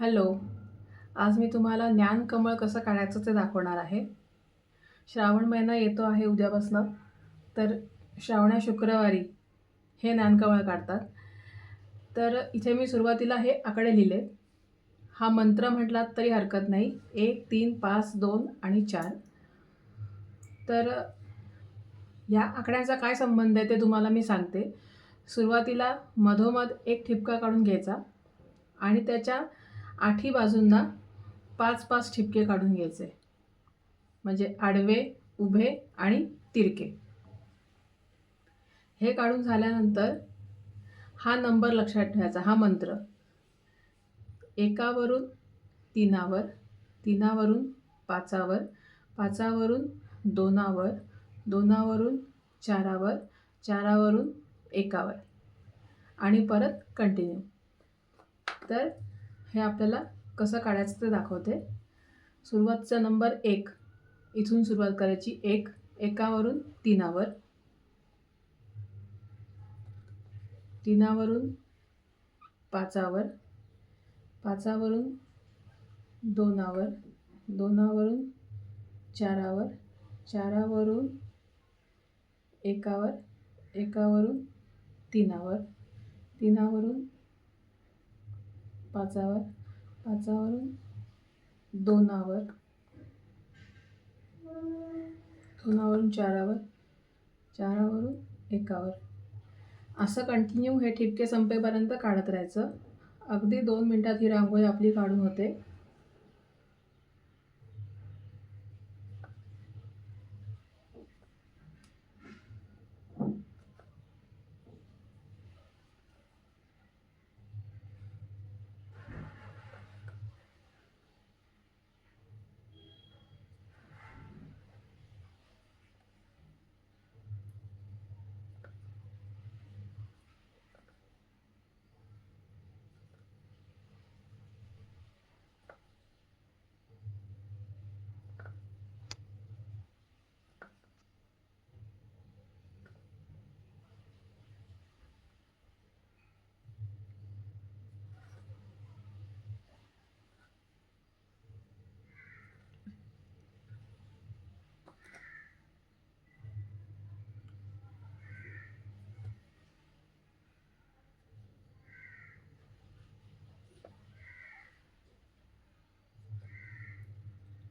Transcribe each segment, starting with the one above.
Hello. आज मी तुम्हाला ज्ञानकमळ कसं काढायचं ते दाखवणार आहे. श्रावण महिना येतो आहे उद्यापासनं तर श्रावण्या शुक्रवारी हे ज्ञानकमळ काढतात. तर इथे मी सुरुवातीला हे आकडे लिहिले. हा मंत्र म्हटलात तरी हरकत नाही. एक तीन पाच दोन आणि चार. तर या आकड्यांचा काय संबंध आहे ते तुम्हाला मी सांगते. सुरुवातीला मधोमध एक ठिपका काढून घ्यायचा आणि त्याच्या आठी बाजूंना पाच पाच ठिपके काढून घ्यायचे. म्हणजे आडवे उभे आणि तिरके. हे काढून झाल्यानंतर हा नंबर लक्षात ठेवायचा हा मंत्र. एकावरून तीनावर तीनावरून पाचावर पाचावरून दोनावर दोनावरून चारावर चारावरून एकावर. आणि परत कंटिन्यू तर हे आपल्याला कसं काढायचं ते दाखवते. सुरुवातचा नंबर एक. इथून सुरुवात करायची एक. एकावरून तीनावर. तीनावरून पाचावर. पाचावरून दोनावर. दोनावरून चारावर. चारावरून एकावर. एकावरून तीनावर. तीनावरून पाचावर पाचावरून दोनावर दोनावरून चारावर चारावरून एकावर. असं कंटिन्यू हे ठिपके संपेपर्यंत काढत राहायचं. अगदी दोन मिनटात ही रांगोळी आपली काढून होते.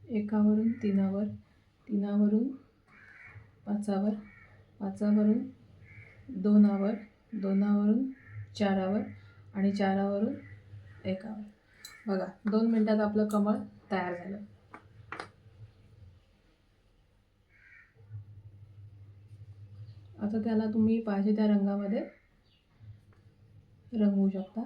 एकावरून तीनावर तीनावरून पाचावर पाचावरून दोनावर दोनावरून चारावर आणि चारावरून एकावर. बघा दोन मिनटात आपलं कमळ तयार झालं. आता त्याला तुम्ही पाहिजे त्या रंगामध्ये रंगवू शकता.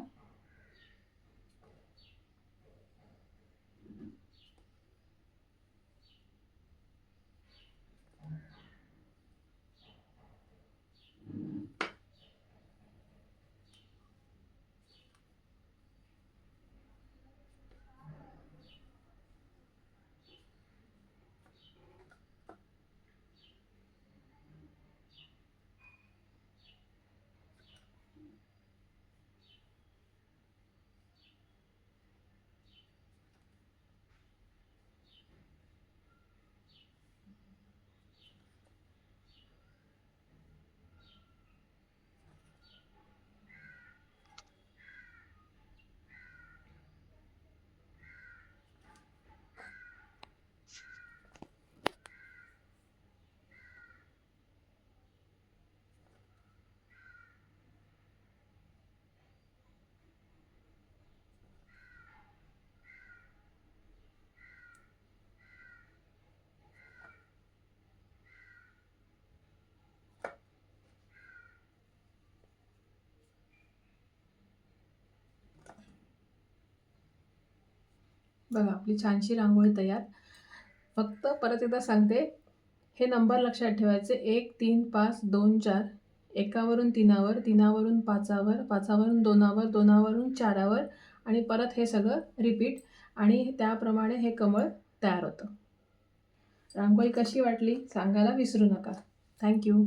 बघा आपली छानशी रांगोळी तयार. फक्त परत एकदा सांगते हे नंबर लक्षात ठेवायचे. एक तीन पाच दोन चार. एकावरून तीनावर तीनावरून पाचावर पाचावरून दोनावर दोनावरून चारावर आणि परत हे सगळं रिपीट आणि त्याप्रमाणे हे कमळ तयार होतं. रांगोळी कशी वाटली सांगायला विसरू नका. थँक्यू